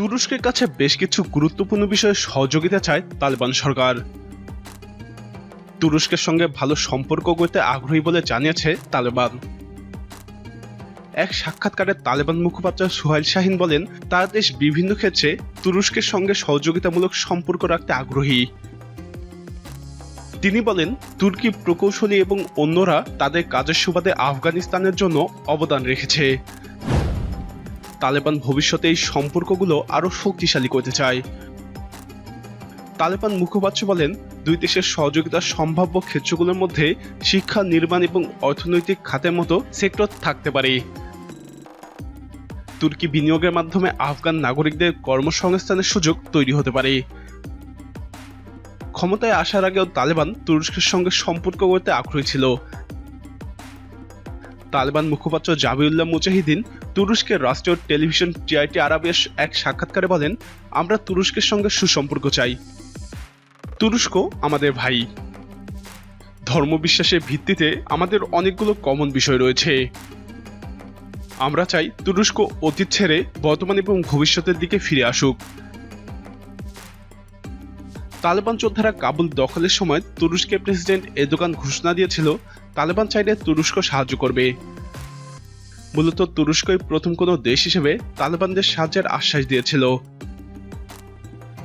তুরস্কের কাছে বেশ কিছু গুরুত্বপূর্ণ বিষয়ে সহযোগিতা চায় তালেবান সরকার। তুরস্কের সঙ্গে ভালো সম্পর্ক করতে আগ্রহী বলে জানিয়েছে তালেবান। এক সাক্ষাৎকারে তালেবান মুখপাত্র সুহাইল শাহিন বলেন, তার দেশ বিভিন্ন ক্ষেত্রে তুরস্কের সঙ্গে সহযোগিতামূলক সম্পর্ক রাখতে আগ্রহী। তিনি বলেন, তুর্কি প্রকৌশলী এবং অন্যরা তাদের কাজের সুবাদে আফগানিস্তানের জন্য অবদান রেখেছে। তালেবান ভবিষ্যতে এই সম্পর্কগুলো আরও শক্তিশালী করতে চায়। তালেবান মুখপাত্র বলেন, দুই দেশের সহযোগিতার সম্ভাব্য ক্ষেত্রগুলোর মধ্যে শিক্ষা, নির্মাণ এবং অর্থনৈতিক খাতের মতো সেক্টর থাকতে পারে। তুর্কি বিনিয়োগের মাধ্যমে আফগান নাগরিকদের কর্মসংস্থানের সুযোগ তৈরি হতে পারে। ক্ষমতায় আসার আগেও তালেবান তুরস্কের সঙ্গে সম্পর্ক করতে আগ্রহী ছিল। তালেবান মুখপাত্র জাবিউল্লাহ মুজাহিদিন তুরস্কের রাষ্ট্রীয় টেলিভিশন টিআইটি আরবের এক সাক্ষাৎকারে বলেন, আমরা তুরস্কের সঙ্গে সুসম্পর্ক চাই। তুরস্ক আমাদের ভাই। ধর্মবিশ্বাসের ভিত্তিতে আমাদের অনেকগুলো কমন বিষয় রয়েছে। আমরা চাই তুরস্ক অতীত ছেড়ে বর্তমান এবং ভবিষ্যতের দিকে ফিরে আসুক। তালেবান যোদ্ধারা কাবুল দখলের সময় তুরস্কের প্রেসিডেন্ট এদোগান ঘোষণা দিয়েছিল, তালেবান চাইলে তুরস্ক সাহায্য করবে। মূলত তুরস্কই প্রথম কোনো দেশ হিসেবে তালেবানদের সাহায্যের আশ্বাস দিয়েছিল।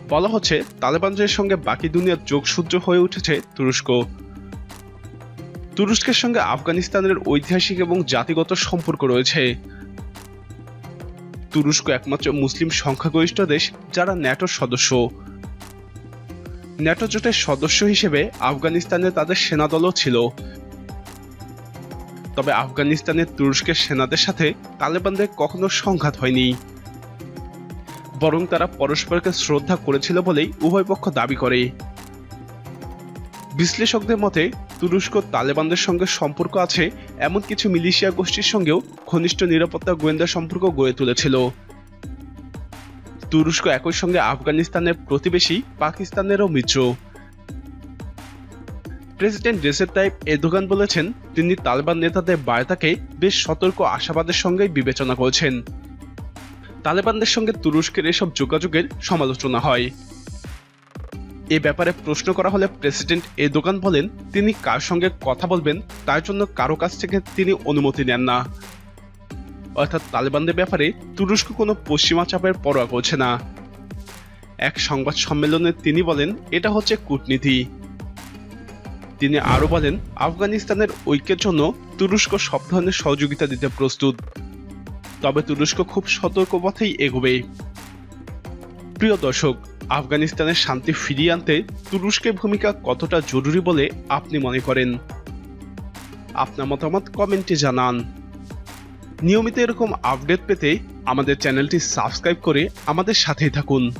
বলা হচ্ছে, তালেবানদের সঙ্গে বাকি দুনিয়ার যোগসূত্র হয়ে উঠেছে তুরস্ক। তুরস্কের সঙ্গে আফগানিস্তানের ঐতিহাসিক এবং জাতিগত সম্পর্ক রয়েছে। তুরস্ক একমাত্র মুসলিম সংখ্যাগরিষ্ঠ দেশ যারা ন্যাটোর সদস্য। ন্যাটো জোটের সদস্য হিসেবে আফগানিস্তানে তাদের সেনাদলও ছিল। তবে আফগানিস্তানের তুরস্কের সেনাদের সাথে তালেবানদের কখনো সংঘাত হয়নি। বরং তারা পরস্পরকে শ্রদ্ধা করেছিল বলেই উভয় পক্ষ দাবি করে। বিশ্লেষকদের মতে, তুরস্ক তালেবানদের সঙ্গে সম্পর্ক আছে এমন কিছু মিলিশিয়া গোষ্ঠীর সঙ্গেও ঘনিষ্ঠ নিরাপত্তা গোয়েন্দা সম্পর্ক গড়ে তুলেছিল। তুরস্ক একই সঙ্গে আফগানিস্তানের প্রতিবেশী পাকিস্তানেরও মিত্র। প্রেসিডেন্ট রেসেপ তাইপ এদোগান বলেছেন, তিনি তালেবান নেতাদের বার্তাকে বেশ সতর্ক আশাবাদের সঙ্গেই বিবেচনা করছেন। তালেবানদের সঙ্গে তুরস্কের এসব যোগাযোগের সমালোচনা হয়। এ ব্যাপারে প্রশ্ন করা হলে প্রেসিডেন্ট এ দোকান বলেন, তিনি কার সঙ্গে কথা বলবেন, তার জন্য কারও কাছ থেকে তিনি অনুমতি নেন না। অর্থাৎ তালেবানদের ব্যাপারে তুরস্ক কোনো পশ্চিমা চাপের পরোয়া করছে না। এক সংবাদ সম্মেলনে তিনি বলেন, এটা হচ্ছে কূটনীতি। তিনি আরও বলেন, আফগানিস্তানের ঐক্যের জন্য তুরস্ক সব ধরনের সহযোগিতা দিতে প্রস্তুত। তবে তুরস্ক খুব সতর্ক পথেই এগোবে। প্রিয় দর্শক, আফগানিস্তানের শান্তি ফিরিয়ে আনতে তুরস্কের ভূমিকা কতটা জরুরি বলে আপনি মনে করেন? আপনার মতামত কমেন্টে জানান। নিয়মিত এরকম আপডেট পেতে আমাদের চ্যানেলটি সাবস্ক্রাইব করে আমাদের সাথেই থাকুন।